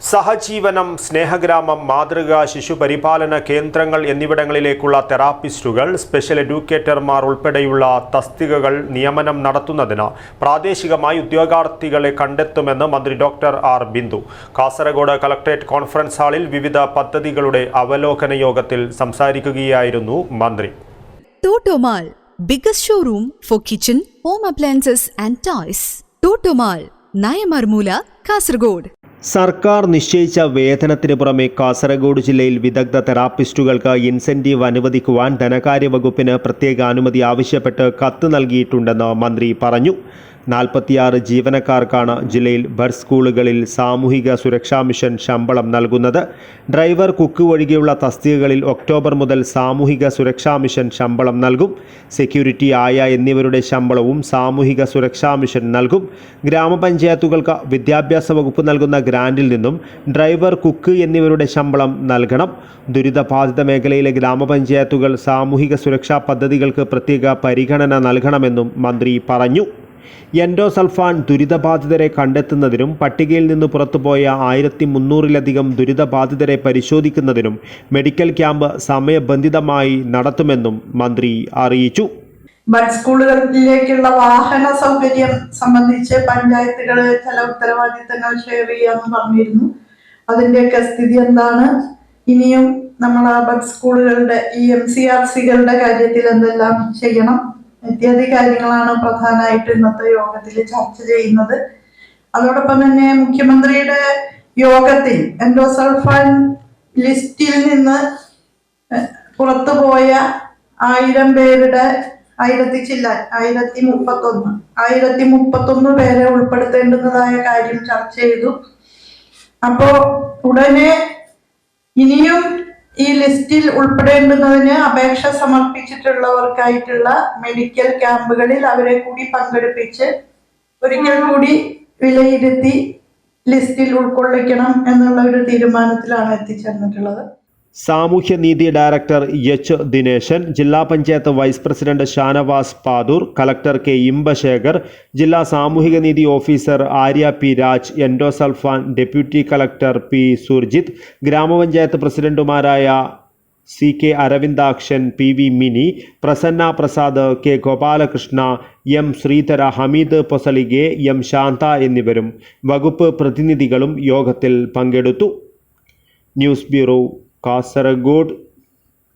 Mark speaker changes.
Speaker 1: സഹജീവനം സ്നേഹഗ്രാമം മാതൃകാ ശിശുപരിപാലന കേന്ദ്രങ്ങൾ എന്നിവിടങ്ങളിലേക്കുള്ള തെറാപ്പിസ്റ്റുകൾ സ്പെഷ്യൽ എഡ്യൂക്കേറ്റർമാർ ഉൾപ്പെടെയുള്ള തസ്തികകൾ നിയമനം നടത്തുന്നതിന് പ്രാദേശികമായി ഉദ്യോഗാർത്ഥികളെ കണ്ടെത്തുമെന്ന് മന്ത്രി doctor R Bindu Kasaragod collectorate conference ഹാളിൽ വിവിധ പദ്ധതികളുടെ അവലോകന യോഗത്തിൽ സംസാരിക്കുകയായിരുന്നു മന്ത്രി
Speaker 2: Totomall biggest showroom for kitchen home appliances and toys. Totomall Nayamarmoola Kasargod.
Speaker 1: സർക്കാർ നിശ്ചയിച്ച വേതനത്തിന് പുറമെ കാസർഗോഡ് ജില്ലയിൽ വിദഗ്ധ തെറാപ്പിസ്റ്റുകൾക്ക് ഇൻസെന്റീവ് അനുവദിക്കുവാൻ ധനകാര്യ വകുപ്പിന് പ്രത്യേക അനുമതി ആവശ്യപ്പെട്ട് കത്ത് നൽകിയിട്ടുണ്ടെന്ന് മന്ത്രി പറഞ്ഞു. നാൽപ്പത്തിയാറ് ജീവനക്കാർക്കാണ് ജില്ലയിൽ ബസ് സ്കൂളുകളിൽ സാമൂഹിക സുരക്ഷാ മിഷൻ ശമ്പളം നൽകുന്നത്. ഡ്രൈവർ കുക്ക് ഒഴികെയുള്ള തസ്തികകളിൽ ഒക്ടോബർ മുതൽ സാമൂഹിക സുരക്ഷാ മിഷൻ ശമ്പളം നൽകും. സെക്യൂരിറ്റി ആയ എന്നിവരുടെ ശമ്പളവും സാമൂഹിക സുരക്ഷാ മിഷൻ നൽകും. ഗ്രാമപഞ്ചായത്തുകൾക്ക് വിദ്യാഭ്യാസ വകുപ്പ് നൽകുന്ന ഗ്രാൻഡിൽ നിന്നും ഡ്രൈവർ കുക്ക് എന്നിവരുടെ ശമ്പളം നൽകണം. ദുരിതബാധിത മേഖലയിലെ ഗ്രാമപഞ്ചായത്തുകൾ സാമൂഹിക സുരക്ഷാ പദ്ധതികൾക്ക് പ്രത്യേക പരിഗണന നൽകണമെന്നും മന്ത്രി പറഞ്ഞു. എൻഡോസൾഫാൻ ദുരിതബാധിതരെ കണ്ടെത്തുന്നതിനും പട്ടികയിൽ നിന്ന് പുറത്തുപോയ ആയിരത്തി മുന്നൂറിലധികം ദുരിതബാധിതരെ പരിശോധിക്കുന്നതിനും മെഡിക്കൽ ക്യാമ്പ് സമയബന്ധിതമായി നടത്തുമെന്നും മന്ത്രി അറിയിച്ചു.
Speaker 3: സ്കൂളുകളിലേക്കുള്ള വാഹന സൗകര്യം സംബന്ധിച്ച് പഞ്ചായത്തുകൾ ചില ഉത്തരവാദിത്തങ്ങൾ ഷെയർ ചെയ്യാന്ന് പറഞ്ഞിരുന്നു. അതിന്റെയൊക്കെ സ്ഥിതി എന്താണ്? ഇനിയും നമ്മൾ ആ ബഡ് സ്കൂളുകളുടെ ഈ എം സി ആർ സികളുടെ കാര്യത്തിൽ എന്തെല്ലാം ചെയ്യണം? ഇത്യാദി കാര്യങ്ങളാണ് പ്രധാനമായിട്ട് ഇന്നത്തെ യോഗത്തിൽ ചർച്ച ചെയ്യുന്നത്. അതോടൊപ്പം തന്നെ മുഖ്യമന്ത്രിയുടെ യോഗത്തിൽ എൻഡോസൾഫാൻ ലിസ്റ്റിൽ നിന്ന് പുറത്തുപോയ ആയിരം പേരുടെ ആയിരത്തി ചില്ല ആയിരത്തി മുപ്പത്തൊന്ന് ആയിരത്തി മുപ്പത്തൊന്ന് പേരെ ഉൾപ്പെടുത്തേണ്ടുന്നതായ കാര്യം ചർച്ച ചെയ്തു. അപ്പോ ഉടനെ ഇനിയും ഈ ലിസ്റ്റിൽ ഉൾപ്പെടേണ്ടുന്നതിന് അപേക്ഷ സമർപ്പിച്ചിട്ടുള്ളവർക്കായിട്ടുള്ള മെഡിക്കൽ ക്യാമ്പുകളിൽ അവരെ കൂടി പങ്കെടുപ്പിച്ച് ഒരിക്കൽ കൂടി വിലയിരുത്തി ലിസ്റ്റിൽ ഉൾക്കൊള്ളിക്കണം എന്നുള്ള ഒരു തീരുമാനത്തിലാണ് എത്തിച്ചേർന്നിട്ടുള്ളത്.
Speaker 1: സാമൂഹ്യനീതി ഡയറക്ടർ എച്ച് ദിനേശൻ ജില്ലാ panchayat vice president Shanavas Padoor collector K Imbasekhar ജില്ലാ സാമൂഹികനീതി officer Arya P Raj endosulfan deputy collector P Surjith ഗ്രാമപഞ്ചായത്ത് പ്രസിഡന്റുമാരായ C K Aravindakshan P V Mini Prasanna Prasad K Gopalakrishna M Sreedhara Hameed Posalige M Shantha എന്നിവരും വകുപ്പ് പ്രതിനിധികളും യോഗത്തിൽ പങ്കെടുത്തു. News bureau Kasaragod